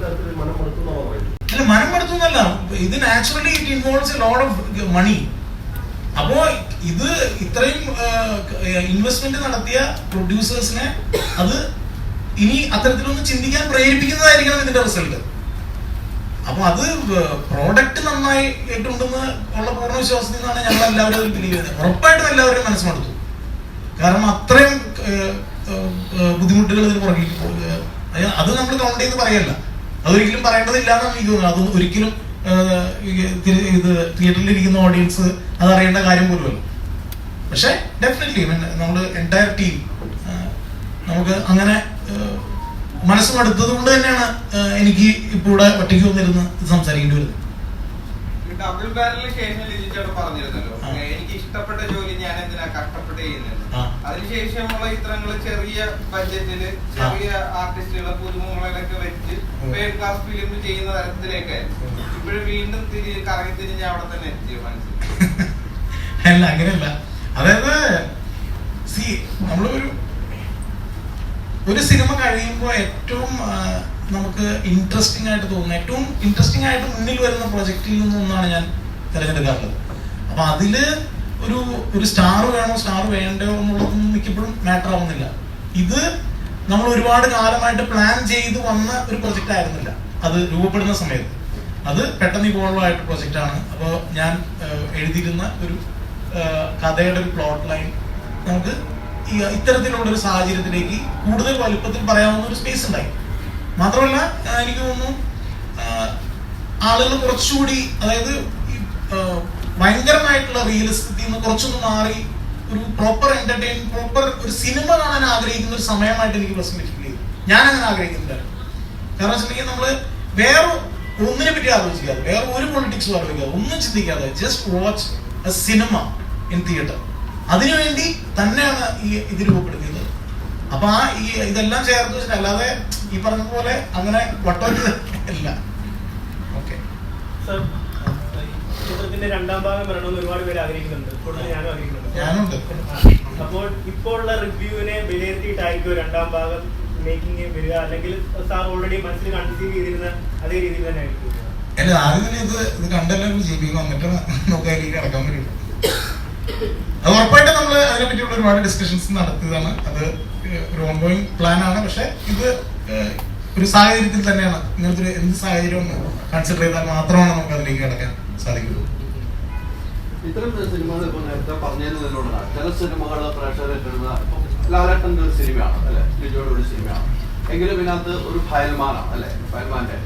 തരത്തിൽ മനം മടുത്തുന്നല്ല ഇത് naturally it involves load of money അപ്പോ ഇത് ഇത്രയും ഇൻവെസ്റ്റ്മെന്റ് നടത്തിയ പ്രൊഡ്യൂസേഴ്സിനെ അത് ഇനി അത്തരത്തിലൊന്ന് ചിന്തിക്കാൻ പ്രേരിപ്പിക്കുന്നതായിരിക്കണം ഇതിന്റെ റിസൾട്ട് അപ്പൊ അത് പ്രോഡക്റ്റ് നന്നായി ഇട്ടുണ്ടെന്ന് ഉള്ള പൂർണ വിശ്വാസത്തിൽ നിന്നാണ് ഞങ്ങൾ എല്ലാവരും ബിലീവ് ചെയ്യുന്നത്. ഉറപ്പായിട്ടും എല്ലാവരും മനസ്സിലെടുത്തു കാരണം അത്രയും ബുദ്ധിമുട്ടുകൾ ഇതിന് പുറകിലേക്ക് പോകുക അത് നമ്മൾ കൗണ്ട് ചെയ്ത് പറയല്ല. അതൊരിക്കലും പറയേണ്ടതില്ല എന്നാണ് എനിക്ക് തോന്നുന്നത് അതൊന്നും ഒരിക്കലും ഇത് തിയേറ്ററിൽ ഇരിക്കുന്ന ഓഡിയൻസ് അത് അറിയേണ്ട കാര്യം പോലുമല്ല. പക്ഷെ ഡെഫിനറ്റ്ലി നമ്മൾ എന്റയർ ടീം നമുക്ക് അങ്ങനെ മനസ്സുമടുത്തത് മനസ്സ് മടുത്തത് കൊണ്ട് തന്നെയാണ് എനിക്ക് ഇപ്പോൾ ഇവിടെ ഒറ്റയ്ക്ക് വന്നിരുന്ന് സംസാരിക്കേണ്ടി വരുന്നത്. ഡബിൾ ബാരലിൽ കഴിഞ്ഞ ലിജിറ്റാണ് പറഞ്ഞിരുന്നല്ലോ. എനിക്ക് ഇഷ്ടപ്പെട്ട ജോലി ഞാൻ എന്തിനാ കഷ്ടപ്പെട്ട് ചെയ്യുന്നത്. അതിനുശേഷമുള്ള ചിത്രങ്ങൾ ചെറിയ ബഡ്ജറ്റിൽ ചെറിയ ആർട്ടിസ്റ്റുകളെ പുതുമുഖങ്ങളൊക്കെ വെച്ച് വേൾഡ് ക്ലാസ് ഫിലിം ചെയ്യുന്ന തരത്തിലേക്ക് ഇപ്പോഴും വീണ്ടും തിരി കറങ്ങി തിരിഞ്ഞ് അവിടെ തന്നെ എത്തി മനസ്സിൽ അല്ല അങ്ങനെയല്ല. അതായത് സി നമ്മളൊരു ഒരു സിനിമ കഴിയുമ്പോൾ ഏറ്റവും നമുക്ക് ഇൻട്രസ്റ്റിംഗ് ആയിട്ട് തോന്നുന്ന ഏറ്റവും ഇൻട്രസ്റ്റിംഗ് ആയിട്ട് മുന്നിൽ വരുന്ന പ്രൊജക്റ്റിൽ നിന്നൊന്നാണ് ഞാൻ തിരഞ്ഞെടുക്കാറുള്ളത്. അപ്പൊ അതിൽ ഒരു ഒരു സ്റ്റാർ വേണോ സ്റ്റാർ വേണ്ടോ എന്നുള്ളതൊന്നും മിക്കപ്പോഴും മാറ്റർ ആവുന്നില്ല. ഇത് നമ്മൾ ഒരുപാട് കാലമായിട്ട് പ്ലാൻ ചെയ്ത് വന്ന ഒരു പ്രൊജക്റ്റ് ആയിരുന്നില്ല. അത് രൂപപ്പെടുന്ന സമയത്ത്. അത് പെട്ടെന്ന് ഇവോൾവ് ആയിട്ട് പ്രൊജക്റ്റ് ആണ്. അപ്പോൾ ഞാൻ എഴുതിയിരുന്ന ഒരു കഥയുടെ ഒരു പ്ലോട്ട് ലൈൻ നമുക്ക് ഇത്തരത്തിലുള്ള ഒരു സാഹചര്യത്തിലേക്ക് കൂടുതൽ വലുപ്പത്തിൽ പറയാവുന്ന ഒരു സ്പേസ് ഉണ്ടായി. മാത്രമല്ല എനിക്ക് തോന്നുന്നു ആളുകൾ കുറച്ചുകൂടി അതായത് ഭയങ്കരമായിട്ടുള്ള റിയലിസ്റ്റിൽ നിന്ന് കുറച്ചൊന്ന് മാറി ഒരു പ്രോപ്പർ എന്റർടൈൻ പ്രോപ്പർ ഒരു സിനിമ കാണാൻ ആഗ്രഹിക്കുന്ന ഒരു സമയമായിട്ട് എനിക്ക് പ്രസംഗിച്ചിട്ടില്ല ഞാൻ അങ്ങനെ ആഗ്രഹിക്കുന്നില്ല. കാരണം വെച്ചിട്ടുണ്ടെങ്കിൽ നമ്മൾ വേറെ ഒന്നിനെ പറ്റി ആലോചിക്കാതെ വേറെ ഒരു പൊളിറ്റിക്സും ആലോചിക്കാതെ ഒന്നും ചിന്തിക്കാതെ just watch a cinema in theatre അതിനുവേണ്ടി തന്നെയാണ് ഈ ഇത് രൂപപ്പെടുത്തിയത്. അപ്പൊ ആ ഈ ഇതെല്ലാം ചേർത്ത് വെച്ചിട്ട് അല്ലാതെ ഈ പറഞ്ഞ പോലെ അങ്ങനെ വട്ടോറ്റ് അല്ല. ഓക്കെ. ചിത്രത്തിന്റെ രണ്ടാം ഭാഗം വരണമെന്ന് ഒരുപാട് പേര് ആഗ്രഹിക്കുന്നുണ്ട്. കൂടുതൽ ഞാനും ആഗ്രഹിക്കുന്നുണ്ട്. ഞാനുണ്ട്. അപ്പോൾ ഇപ്പോൾ ഉള്ള റിവ്യൂവിനെ വിലയിരുത്തിയിട്ടായിരിക്കും രണ്ടാം ഭാഗം മേക്കിംഗ് വരിക. അല്ലെങ്കിൽ സാർ ഓൾറെഡി മനസ്സിൽ കൺസീവ് ചെയ്തിരുന്ന അതേ രീതിയിൽ തന്നെ ആയിരിക്കും അല്ല ആദ്യം തന്നെ ഇത് ഇത് കണ്ടെല്ലാം ജീവിക്കും എന്നിട്ട് നോക്കാൻ കിടക്കാൻ വേണ്ടിയിട്ട് അത് ഉറപ്പായിട്ട് നമ്മൾ അതിനെ പറ്റിയുള്ള ഒരുപാട് ഡിസ്കഷൻസ് നടത്തിയതാണ്. അത് ഒരു ഓൺഗോയിങ് പ്ലാൻ ആണ്. പക്ഷെ ഇത് ഒരു സാഹചര്യത്തിൽ തന്നെയാണ്. ഇങ്ങനത്തെ ഒരു എന്ത് സാഹചര്യം കൺസിഡർ ചെയ്താൽ മാത്രമാണ് നമുക്ക് അതിലേക്ക് കിടക്കാൻ സാധിക്കുള്ളൂ ഇത്തരം സിനിമകൾ ഇപ്പൊ നേരത്തെ പറഞ്ഞതിനോടാണ് ചില സിനിമകൾ പ്രേക്ഷകരെ കിട്ടുന്ന ലാലേട്ടന്റെ ഒരു സിനിമയാണ് അല്ലെ? ലിജോയുടെ ഒരു സിനിമയാണ് എങ്കിലും ഇതിനകത്ത് ഒരു ഫയൽമാനാണ് അല്ലെ? ഫയൽമാന്റെ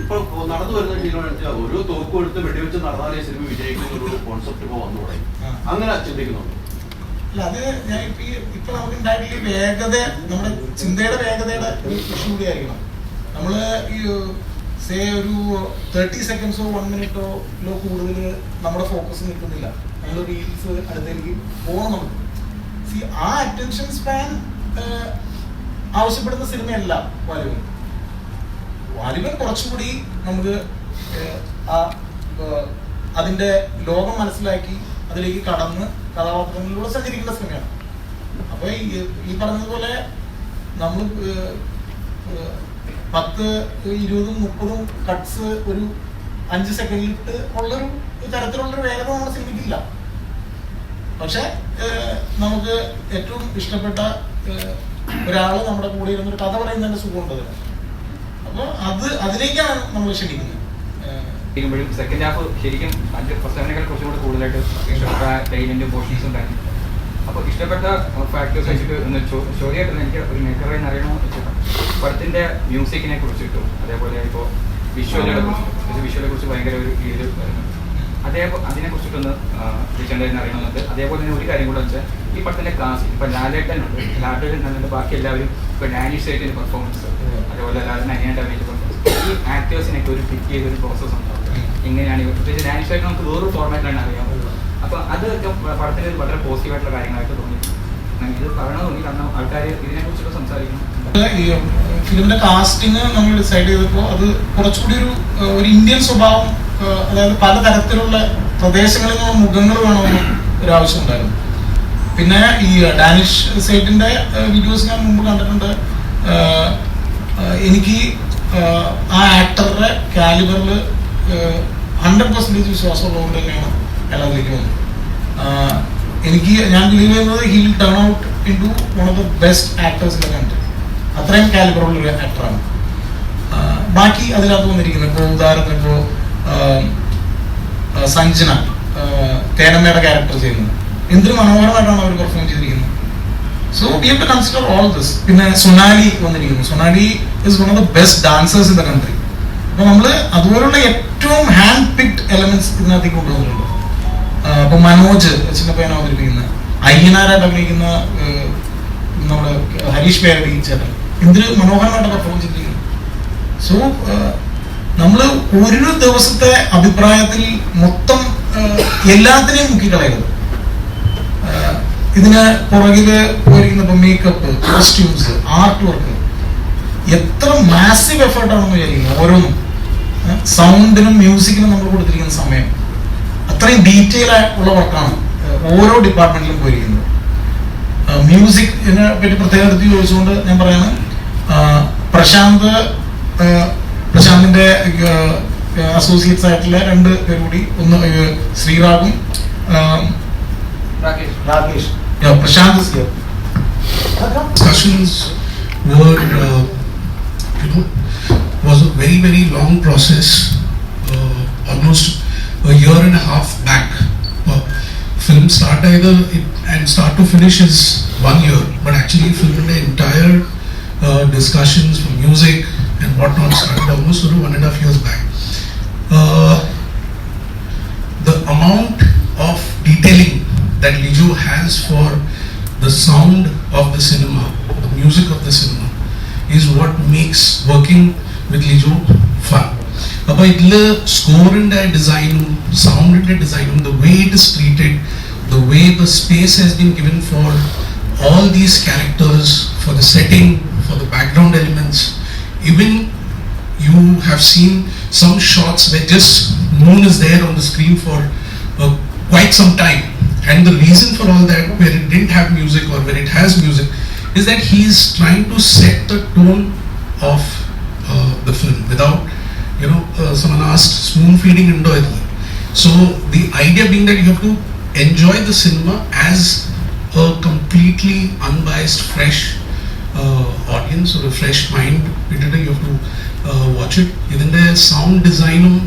ഇപ്പോൾ നടന്നു വരുന്ന തീരുമാനത്തിൽ ഒരു തോക്കും എടുത്ത് വെടിവെച്ച് നടന്നാലേ സിനിമ വിജയിക്കുന്ന ഒരു കോൺസെപ്റ്റ് ഇപ്പൊ വന്നു തുടങ്ങി. അങ്ങനെ ചിന്തിക്കുന്നുണ്ട്. അല്ല അത് ഞാൻ ഇപ്പൊ ഇപ്പൊ നമുക്ക് ഉണ്ടായിട്ട് വേഗത നമ്മുടെ ചിന്തയുടെ വേഗതയുടെ ഇഷ്യൂ കൂടിയായിരിക്കണം നമ്മൾ ഈ സേ ഒരു തേർട്ടി സെക്കൻഡ്സോ വൺ മിനിറ്റോ ലോ കൂടുതൽ നമ്മുടെ ഫോക്കസ് നിൽക്കുന്നില്ല. നമ്മൾ റീൽസ് അടുത്തേക്ക് പോകണം നമുക്ക് സി ആ അറ്റൻഷൻ സ്പാൻ ആവശ്യപ്പെടുന്ന സിനിമയല്ല വാലിബൻ വാലിബൻ കുറച്ചുകൂടി നമുക്ക് ആ അതിന്റെ ലോകം മനസ്സിലാക്കി അതിലേക്ക് കടന്ന് കഥാപാത്രങ്ങളിലൂടെ സഞ്ചരിക്കേണ്ട സിനിമയാണ്. അപ്പൊ ഈ- പറഞ്ഞതുപോലെ നമ്മൾ പത്ത് ഇരുപതും മുപ്പതും കട്ട്സ് ഒരു അഞ്ച് സെക്കൻഡിലിട്ട് ഉള്ളൊരു തരത്തിലുള്ളൊരു വേഗത നമ്മുടെ സിനിമയ്ക്കില്ല. പക്ഷെ നമുക്ക് ഏറ്റവും ഇഷ്ടപ്പെട്ട ഒരാൾ നമ്മുടെ കൂടെ ഇരുന്നൊരു കഥ പറയുന്നതിന്റെ സുഖമുണ്ട് അതിന്. അപ്പൊ അത് അതിലേക്കാണ് നമ്മൾ ക്ഷണിക്കുന്നത് സെക്കൻഡ് ഹാഫ് ശരിക്കും മറ്റ് ഫസ്റ്റ് ഹാഫിനേക്കാൾ കുറച്ചും കൂടെ കൂടുതലായിട്ട് ഇഷ്ടപ്പെട്ട ടൈലിന്റെ പോർഷൻസ് ഉണ്ടായിരുന്നു അപ്പോൾ ഇഷ്ടപ്പെട്ട ഫാക്ടേഴ്സ് വെച്ചിട്ട് ഒന്ന് ചോദ്യമായിട്ട് എനിക്ക് ഒരു മേക്കറെ അറിയണമെന്ന് പടത്തിന്റെ പടത്തിന്റെ മ്യൂസിക്കിനെ കുറിച്ചിട്ടും അതേപോലെ ഇപ്പോൾ വിഷ്വലിനെ കുറിച്ച് വിഷ്വലെ കുറിച്ച് ഭയങ്കര ഒരു ഇത് വരുന്നുണ്ട് അതേപോലെ അതിനെ കുറിച്ചിട്ടൊന്ന് ടീച്ചറിന്റെ അറിയണമെന്നുണ്ട് അതേപോലെ തന്നെ ഒരു കാര്യം കൂടെ വെച്ചാൽ ഈ പടത്തിന്റെ കാസ്റ്റ് ലാലേട്ടൻ ഉണ്ട് ലാലേട്ടൻ ബാക്കി എല്ലാവരും ഇപ്പൊ ഡാനിഷ് സൈറ്റിന്റെ പെർഫോമൻസ് അതേപോലെ എല്ലാവരും അനിയന്റെ ഡാമേജ് ഈ ആക്ടേഴ്സിനൊക്കെ ഒരു പിക്ക് ചെയ്തൊരു പ്രോസസ്സ് ഉണ്ടാവും എങ്ങനെയാണ് പ്രത്യേകിച്ച് ഡാൻസ് ആയിട്ട് നമുക്ക് വേറൊരു ഫോർമാറ്റിലാണ് അറിയാം അപ്പോൾ അതൊക്കെ പടത്തിന് വളരെ പോസിറ്റീവായിട്ടുള്ള കാര്യങ്ങളായിട്ട് തോന്നി ഇത് പറയണമെന്ന് തോന്നി കാരണം ആൾക്കാർ ഇതിനെക്കുറിച്ചൊക്കെ സംസാരിക്കണം. ഈ ഫിലിമിന്റെ കാസ്റ്റിംഗ് നമ്മൾ ഡിസൈഡ് ചെയ്തപ്പോൾ അത് കുറച്ചുകൂടി ഒരു ഒരു ഇന്ത്യൻ സ്വഭാവം അതായത് അതായത് പലതരത്തിലുള്ള പ്രദേശങ്ങളിൽ നിന്നുള്ള മുഖങ്ങൾ വേണമെന്ന് ഒരു ആവശ്യം ഉണ്ടായിരുന്നു. പിന്നെ ഈ ഡാനിഷ് സൈറ്റിന്റെ വീഡിയോസ് ഞാൻ മുമ്പ് കണ്ടിട്ടുണ്ട്. എനിക്ക് ആ ആക്ടറുടെ കാലിബറിൽ ഹൺഡ്രഡ് പെർസെന്റേജ് വിശ്വാസമുള്ളതുകൊണ്ട് തന്നെയാണ് അയാൾ അതിലേക്ക് വന്നത് എനിക്ക് ഞാൻ ബിലീവ് ചെയ്യുന്നത് he'll turn out in to one of the best actors in the country അത്രയും കാലിബറുള്ള ഒരു ആക്ടറാണ് ബാക്കി അതിനകത്ത് വന്നിരിക്കുന്നത് ഇപ്പോൾ ഉദാഹരണത്തിന് ഇപ്പോൾ സഞ്ജന തേനമ്മയുടെ ക്യാരക്ടർ ചെയ്യുന്നത്. എന്തൊരു മനോഹരമായിട്ടാണ് അവർ പെർഫോം ചെയ്തിരിക്കുന്നത്. So we have to consider all this പിന്നെ സൊനാലി വന്നിരിക്കുന്നു. Sonali is one of the best dancers in the country അപ്പൊ നമ്മൾ അതുപോലുള്ള ഏറ്റവും ഹാൻഡ് പിക്ഡ് എലമെന്റ്സ് ഇതിനകത്തേക്ക് കൊണ്ടുവന്നിട്ടുണ്ട്. അപ്പൊ മനോജ് ചിന്ന പയ്യൻ അവതരിപ്പിക്കുന്ന അയ്യനാരായിട്ട് അഭിനയിക്കുന്ന നമ്മുടെ ഹരീഷ് പേരടി ചേട്ടൻ. എന്തൊരു മനോഹരമായിട്ട് പെർഫോം ചെയ്തിരിക്കുന്നു. സോ നമ്മൾ ഒരു ദിവസത്തെ അഭിപ്രായത്തിൽ മൊത്തം എല്ലാത്തിനെയും മുക്കിക്കളയരുത് ആഹ് ഇതിന് പുറകിൽ പോയിരിക്കുന്ന മേക്കപ്പ് കോസ്റ്റ്യൂംസ് ആർട്ട് വർക്ക് എത്ര മാസീവ് എഫേർട്ടാണെന്ന് വിചാരിക്കുന്നത് ഓരോന്നും. സൗണ്ടിനും മ്യൂസിക്കിനും നമ്മൾ കൊടുത്തിരിക്കുന്ന സമയം. അത്രയും ഡീറ്റെയിൽ ഉള്ള വർക്കാണ് ഓരോ ഡിപ്പാർട്ട്മെന്റിലും പോയിരിക്കുന്നത്. മ്യൂസിക്കിനെ പറ്റി പ്രത്യേക എടുത്ത് ചോദിച്ചുകൊണ്ട് ഞാൻ പറയാണ് പ്രശാന്ത് പ്രശാന്തിന്റെ അസോസിയേറ്റ്സ് ആയിട്ടുള്ള രണ്ട് പേര് കൂടി ഒന്ന് ശ്രീറാഗും Prashanth uh, you know, was a very, very long process, uh, almost a year and a half back. Uh, film start either it, and start to finish is one year, but actually film the entire uh, discussions from music and whatnot started almost sort of one and a half years back. Uh, the amount of detailing that Lijo has for the sound of the cinema, the music of the cinema, is what makes working with Lijo fun. അപ്പോൾ ഇതിൽ സ്കോറിൻ്റെ ഡിസൈനും സൗണ്ടിൻ്റെ ഡിസൈനും the way it is treated the way the space has been given for all these characters, for the setting, for the background elements, even you have seen some shots where just moon is there on the screen for uh, quite some time and the reason for all that where it didn't have music or where it has music is that he's trying to set the tone of uh, the film without you know uh, someone asked spoon feeding into it so the idea being that you have to enjoy the cinema as a completely unbiased fresh uh, audience or a fresh mind ഇതിന്റെ you have to uh, watch it ഇതിന്റെ sound design ഉം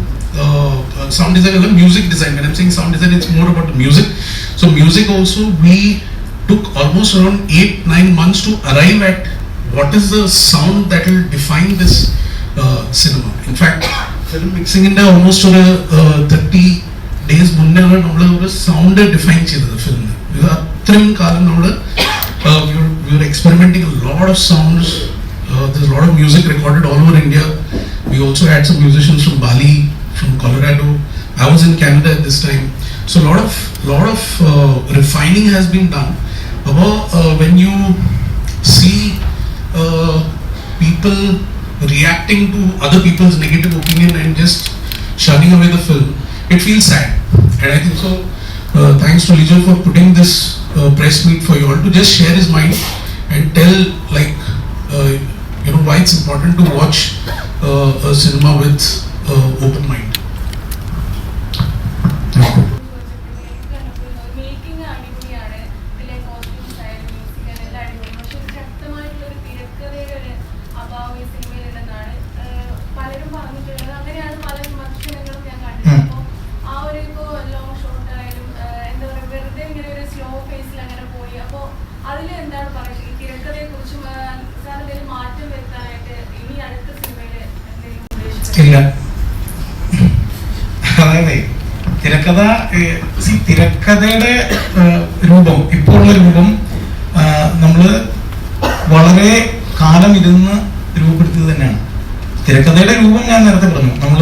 uh, uh, sound design അല്ല music design when I'm saying sound design it's more about the music so music also we took almost around 8 9 months to arrive at what is the sound that will define this uh, cinema in fact film mixing ന്റെ almost ഒരു thirty days മുന്നെയാണ് നമ്മൾ ഒരു sound define ചെയ്തത് ഫിലിമിന് ഇത് അത്രയും കാലം നമ്മൾ we were experimenting a lot of sounds uh, there's a lot of music recorded all over India we also had some musicians from Bali from Colorado I was in Canada at this time so a uh, when you see uh, people reacting to other people's negative opinion and just shoving away the film, it feels sad. And I think so. Uh, thanks to Lijo for putting this uh, press meet for you all to just share his mind and tell, like, you know, why it's important to watch a cinema with open mind. തിരക്കഥ തിരക്കഥയുടെ രൂപം ഇപ്പോഴുള്ള രൂപം നമ്മൾ വളരെ കാലം ഇരുന്ന് രൂപപ്പെടുത്തിയത് തന്നെയാണ്. തിരക്കഥയുടെ രൂപം ഞാൻ നേരത്തെ പറഞ്ഞു. നമ്മൾ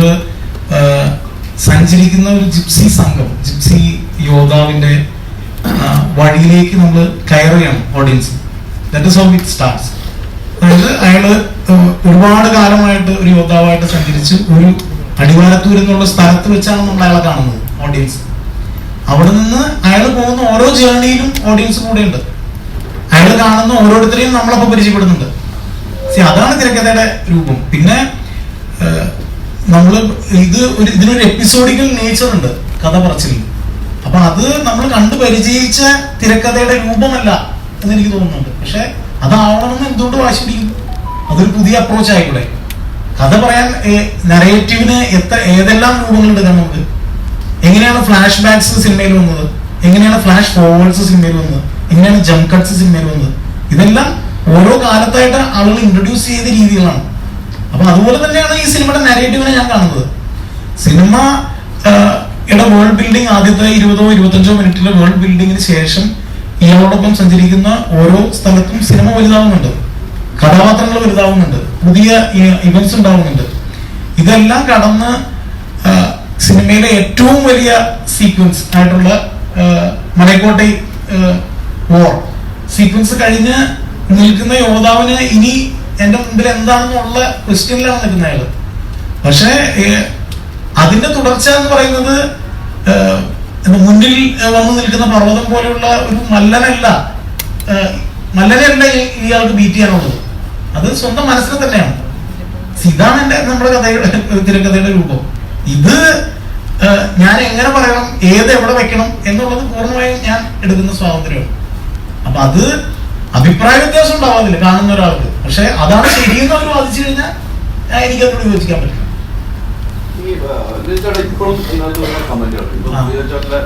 സഞ്ചരിക്കുന്ന ഒരു ജിപ്സി സംഘം ജിപ്സി യോദ്ധാവിന്റെ വഴിയിലേക്ക് നമ്മൾ കയറുകയാണ് audience that how it starts അതായത് അയാൾ ഒരുപാട് കാലമായിട്ട് ഒരു യോദ്ധാവായിട്ട് സഞ്ചരിച്ച് ഒരു അടിവാരത്തൂർ എന്നുള്ള സ്ഥലത്ത് വെച്ചാണ് നമ്മൾ അയാളെ കാണുന്നത്. ഓഡിയൻസ് അവിടെ നിന്ന് അയാൾ പോകുന്ന ഓരോ ജേർണിയിലും ഓഡിയൻസ് കൂടെ ഉണ്ട് അയാൾ കാണുന്ന ഓരോരുത്തരെയും നമ്മളപ്പോ പരിചയപ്പെടുന്നുണ്ട്. അതാണ് തിരക്കഥയുടെ രൂപം. പിന്നെ നമ്മൾ ഇത് ഒരു ഇതിനൊരു എപ്പിസോഡിക്കൽ നേച്ചർ ഉണ്ട് കഥ പറച്ചിൽ അപ്പൊ അത് നമ്മൾ കണ്ടു പരിചയിച്ച തിരക്കഥയുടെ രൂപമല്ല എന്ന് എനിക്ക് തോന്നുന്നുണ്ട്. പക്ഷെ അതാവണമെന്ന് എന്തുകൊണ്ട് വാശി അതൊരു പുതിയ അപ്രോച്ച് ആയിക്കൂടെ? കഥ പറയാൻ നെറേറ്റീവിന് എത്ര ഏതെല്ലാം രൂപങ്ങളുണ്ട് നമുക്ക്? എങ്ങനെയാണ് ഫ്ലാഷ് ബാക്സ് സിനിമയിൽ വന്നത്? എങ്ങനെയാണ് ഫ്ലാഷ് ഫോർവേഡ്സ് സിനിമയിൽ വന്നത്? എങ്ങനെയാണ് ജംപ് കട്ട്സ് സിനിമയിൽ വന്നത്? ഇതെല്ലാം ഓരോ കാലത്തായിട്ട് ആളുകൾ ഇൻട്രൊഡ്യൂസ് ചെയ്ത രീതികളാണ്. അപ്പൊ അതുപോലെ തന്നെയാണ് ഈ സിനിമയുടെ നാരേറ്റീവിനെ ഞാൻ കാണുന്നത്. സിനിമ യുടെ വേൾഡ് ബിൽഡിംഗ് ആദ്യത്തെ ഇരുപതോ ഇരുപത്തഞ്ചോ മിനിറ്റിലെ വേൾഡ് ബിൽഡിങ്ങിന് ശേഷം ഇയാളോടൊപ്പം സഞ്ചരിക്കുന്ന ഓരോ സ്ഥലത്തും സിനിമ വലുതാവുന്നുണ്ട്. കഥാപാത്രങ്ങൾ വലുതാവുന്നുണ്ട്. പുതിയ ഇവന്റ്സ് ഉണ്ടാവുന്നുണ്ട്. ഇതെല്ലാം കടന്ന് സിനിമയിലെ ഏറ്റവും വലിയ സീക്വൻസ് ആയിട്ടുള്ള മലയക്കോട്ടെ വോർ സീക്വൻസ് കഴിഞ്ഞ് നിൽക്കുന്ന യോദ്ധാവിന് ഇനി എന്റെ മുമ്പിൽ എന്താണെന്നുള്ള ക്വസ്റ്റ്യനിലാണ് നിൽക്കുന്ന അയാൾ. പക്ഷേ അതിന്റെ തുടർച്ച എന്ന് പറയുന്നത് മുന്നിൽ വന്ന് നിൽക്കുന്ന പർവതം പോലെയുള്ള ഒരു മല്ലനല്ല മല്ലനല്ല ഇയാൾക്ക് ബീറ്റ് ചെയ്യാനുള്ളത്. അത് സ്വന്തം മനസ്സിൽ തന്നെയാണ്. ഇതാണ് എന്റെ നമ്മുടെ കഥയുടെ തിരക്കഥയുടെ രൂപം. ഇത് ഞാൻ എങ്ങനെ പറയണം? ഏത് എവിടെ വെക്കണം? എന്നുള്ളത് പൂർണമായും ഞാൻ എടുക്കുന്ന സ്വാതന്ത്ര്യമാണ്. അപ്പൊ അത് അഭിപ്രായ വ്യത്യാസം ഉണ്ടാവാതില്ല കാണുന്ന ഒരാൾക്ക്. പക്ഷെ അതാണ് ശരിയെന്ന് അവർ വാദിച്ചു കഴിഞ്ഞാൽ എനിക്കതിനോട് യോജിക്കാൻ പറ്റില്ല. ഇപ്പോഴും കമന്റുകൾ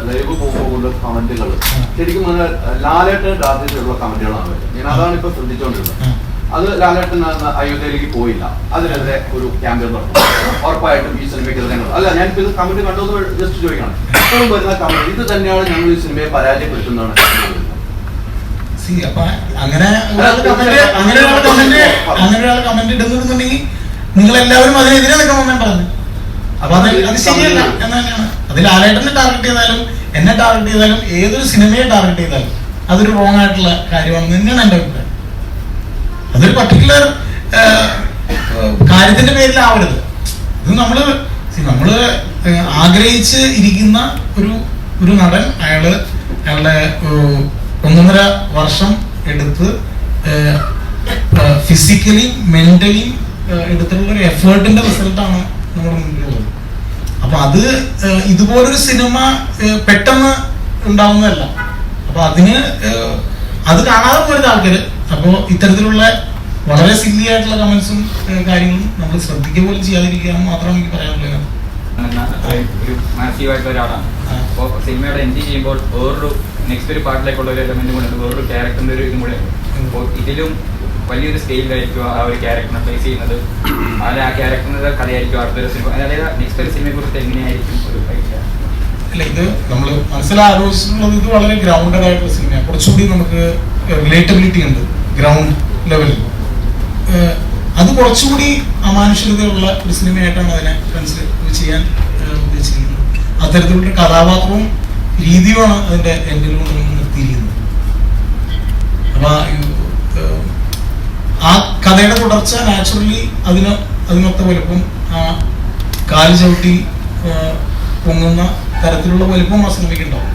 ലൈവ് പോകുമ്പോൾ കമന്റുകൾ ശരിക്കും ലാലേട്ടൻ ടാർഗറ്റിലുള്ള കമന്റുകളാണ് ഞാൻ അതാണ് ഇപ്പൊ ശ്രദ്ധിച്ചുകൊണ്ടിരുന്നത് ഉം. അത് ലാലേട്ടൻ അയോധ്യയിലേക്ക് പോയില്ല. അതിനെതിരെ ഒരു ക്യാമ്പയിൻ നടത്തും ഉറപ്പായിട്ടും ഈ സിനിമയ്ക്ക് എതിരെ അല്ല ഞാൻ ഇത് കമന്റ് കണ്ടു ജസ്റ്റ് ചോദിക്കണം. ഇപ്പോഴും വരുന്ന കമന്റ് ഇത് തന്നെയാണ് ഞങ്ങൾ ഈ സിനിമയെ പരാജയപ്പെടുത്തുന്നതാണ്. അങ്ങനെ അങ്ങനെ ഒരാൾ കമന്റ് അങ്ങനെ ഒരാൾ കമന്റ് ഇടുന്നുണ്ടെങ്കിൽ നിങ്ങൾ എല്ലാവരും അതിനെതിരെ നിൽക്കണം പറഞ്ഞു അപ്പൊ അത് അത് ശരിയല്ല എന്ന് തന്നെയാണ്. ലാലേട്ടനെ ആലേട്ടനെ ടാർഗറ്റ് ചെയ്താലും എന്നെ ടാർഗറ്റ് ചെയ്താലും ഏതൊരു സിനിമയെ ടാർഗറ്റ് ചെയ്താലും അതൊരു റോങ് ആയിട്ടുള്ള കാര്യമാണ് തന്നെയാണ് എന്റെ അഭിപ്രായം. അതൊരു പർട്ടിക്കുലർ കാര്യത്തിന്റെ പേരിലാവരുത്. ഇത് നമ്മൾ നമ്മൾ ആഗ്രഹിച്ച് ഇരിക്കുന്ന ഒരു ഒരു നടൻ അയാൾ അയാളുടെ ഒന്നൊന്നര വർഷം എടുത്ത് ഫിസിക്കലി മെന്റലി എടുത്തിട്ടുള്ള ഒരു എഫേർട്ടിന്റെ റിസൾട്ടാണ് നമ്മുടെ മുന്നിലുള്ളത്. അപ്പൊ അത് ഇതുപോലൊരു സിനിമ പെട്ടെന്ന് ഉണ്ടാവുന്നതല്ല. അപ്പൊ അതിന് അത് കാണാതെ പോയത് ആൾക്കാര് അപ്പോ ഇത്തരത്തിലുള്ള വളരെ സില്ലി ആയിട്ടുള്ള കമന്റ്സും കാര്യങ്ങളും നമ്മൾ ശ്രദ്ധിക്കുക പോലും ചെയ്യാതിരിക്കുക മാത്രം എനിക്ക് പറയാനുള്ളത്. ഒരു മാസീവ് ആയിട്ടുള്ള ഒരാളാണ്. അപ്പോൾ സിനിമയുടെ എൻഡ് ചെയ്യുമ്പോൾ വേറൊരു നെക്സ്റ്റ് ഒരു പാർട്ടിലേക്കുള്ള ഒരു എലമെന്റ് കൂടെ വേറൊരു ക്യാരക്ടറിന്റെ ഒരു ഇതും കൂടെ അപ്പോൾ ഇതിലും വലിയൊരു സ്കെയിലായിരിക്കും ആ ഒരു ക്യാരക്ടറിനെ പ്ലേസ് ചെയ്യുന്നത്. അതിൽ ആ ക്യാരക്ടറിന്റെ കഥയായിരിക്കും അടുത്തൊരു സിനിമ. അതായത് നെക്സ്റ്റ് ഒരു സിനിമയെ കുറിച്ച് എങ്ങനെയായിരിക്കും ഒരു ഐഡിയ അല്ല ഇത് നമ്മൾ മനസ്സിലാലോചിച്ചിട്ടുള്ളത് ഇത് വളരെ ഗ്രൗണ്ടഡ് ആയിട്ടുള്ള സിനിമയാണ്. കുറച്ചുകൂടി നമുക്ക് റിലേറ്റബിലിറ്റി ഉണ്ട്. ഗ്രൗണ്ട് ലെവലിൽ അത് കുറച്ചുകൂടി അമാനുഷികതയുള്ള ഒരു സിനിമയായിട്ടാണ് അതിനെ ഫ്രണ്ട്സ് ചെയ്യാൻ ഉദ്ദേശിക്കുന്നത്. അത്തരത്തിലുള്ള കഥാപാത്രവും രീതിയുമാണ് അതിന്റെ കൊണ്ട് നിർത്തിയിരിക്കുന്നത്. അപ്പൊ ആ കഥയുടെ തുടർച്ച നാച്ചുറലി അതിന് അതിനൊത്ത വലുപ്പം ആ കാൽ ചവിട്ടി പൊങ്ങുന്ന തരത്തിലുള്ള വലുപ്പം ആ സിനിമയ്ക്ക് ഉണ്ടാവും.